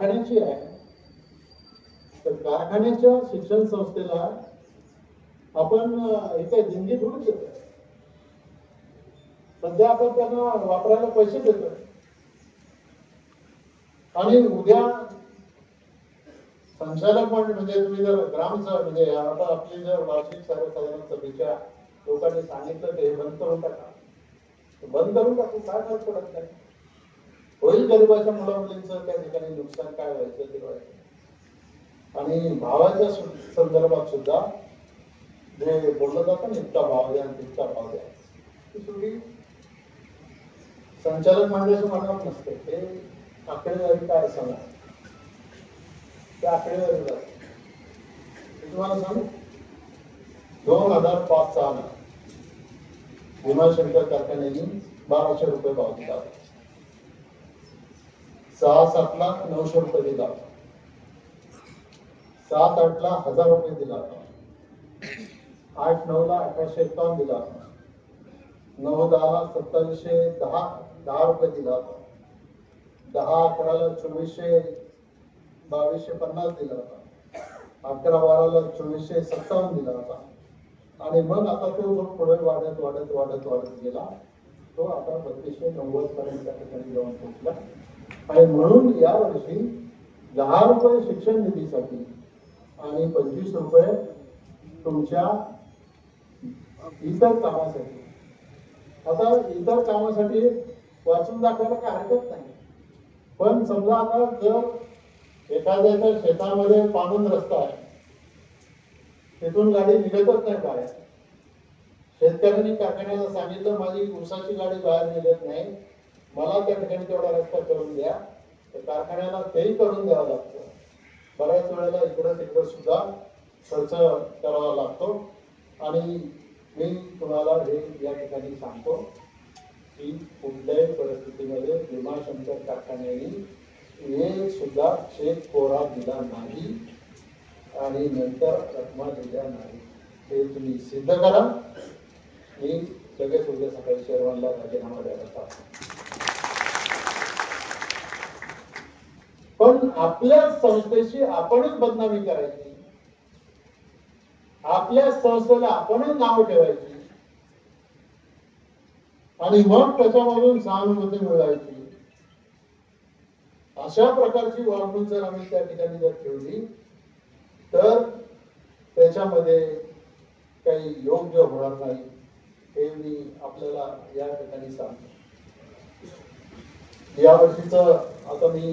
कारखान्याची आहे. तर कारखान्याच्या शिक्षण संस्थेला आपण हे काही देणगी थोडीच देतो सध्या आपण त्यांना वापरायला पैसे देतो आणि उद्या संचालक मंडळ म्हणजे तुम्ही जर ग्राम म्हणजे आता आपली जर वार्षिक सर्वसाधारण सभेच्या लोकांनी सांगितलं ते बंद करून टाका. बंद करून टाकू काय फरक पडत नाही. होईल गरीबाच्या मुला मुलींचं त्या ठिकाणी नुकसान काय व्हायचं ते व्हायचं आणि भावाच्या संदर्भात सुद्धा जे बोललं जातं ना इतका भाव द्या आणि तितका भाव द्या ती शेवटी संचालक मंडळाचं म्हणत नसते. ते आकडेवारी काय सांगा? ते आकडेवारी तुम्हाला सांगू? दोन हजार पाच साला भीमाशंकर कारखान्याने बाराशे रुपये भाव दिला. होता. सहा सातला नऊशे रुपये दिला. सात आठला हजार रुपये दिला. होता आठ नऊला अठराशे एकावन्न दिला. होता नऊ दहाला सत्तावीसशे दहा दहा रुपये दिला. होता दहा अकराला चोवीसशे बावीसशे पन्नास दिला होता. अकरा बाराला चोवीसशे सत्तावन्न दिला होता. आणि मग आता तो जो पुढे वाढत वाढत वाढत वाढत गेला तो आता बत्तीसशे नव्वद पर्यंत त्या ठिकाणी जाऊन पोहोचला. आणि म्हणून या वर्षी दहा रुपये शिक्षण निधीसाठी आणि पंचवीस रुपये तुमच्या इतर कामासाठी. आता इतर कामासाठी वाचून दाखवायला काही हरकत नाही. पण समजा आता जर एखाद्याच्या शेतामध्ये पाणून रस्ता आहे तिथून गाडी निघतच नाही बाहेर. शेतकऱ्यांनी कारखान्याला सांगितलं माझी ऊसाची गाडी बाहेर निघत नाही. मला त्या ठिकाणी तेवढा रस्ता करून द्या तर कारखान्याला तेही करून द्यावं लागतं. बऱ्याच वेळेला इकडं तिकडं सुद्धा खर्च करावा लागतो. आणि मी तुम्हाला हे या ठिकाणी सांगतो की कुठल्याही परिस्थितीमध्ये भीमाशंकर कारखान्याने एक सुद्धा शेत कोरा दिला नाही आणि नंतर रकमा दिल्या नाही. हे तुम्ही सिद्ध करा. मी लगेच उद्या सकाळी शेरवानला राजीनामा द्यायला पण आपल्या संस्थेची आपणच बदनामी करायची. आपल्या संस्थेला आपणच नाव ठेवायची. आणि मग त्याच्यामधून सहानुभूती मिळवायची. अशा प्रकारची वागणूक जर आम्ही त्या ठिकाणी जर ठेवली तर त्याच्यामध्ये काही योग्य होणार नाही हे मी आपल्याला या ठिकाणी सांगतो. यावर्षीच आता मी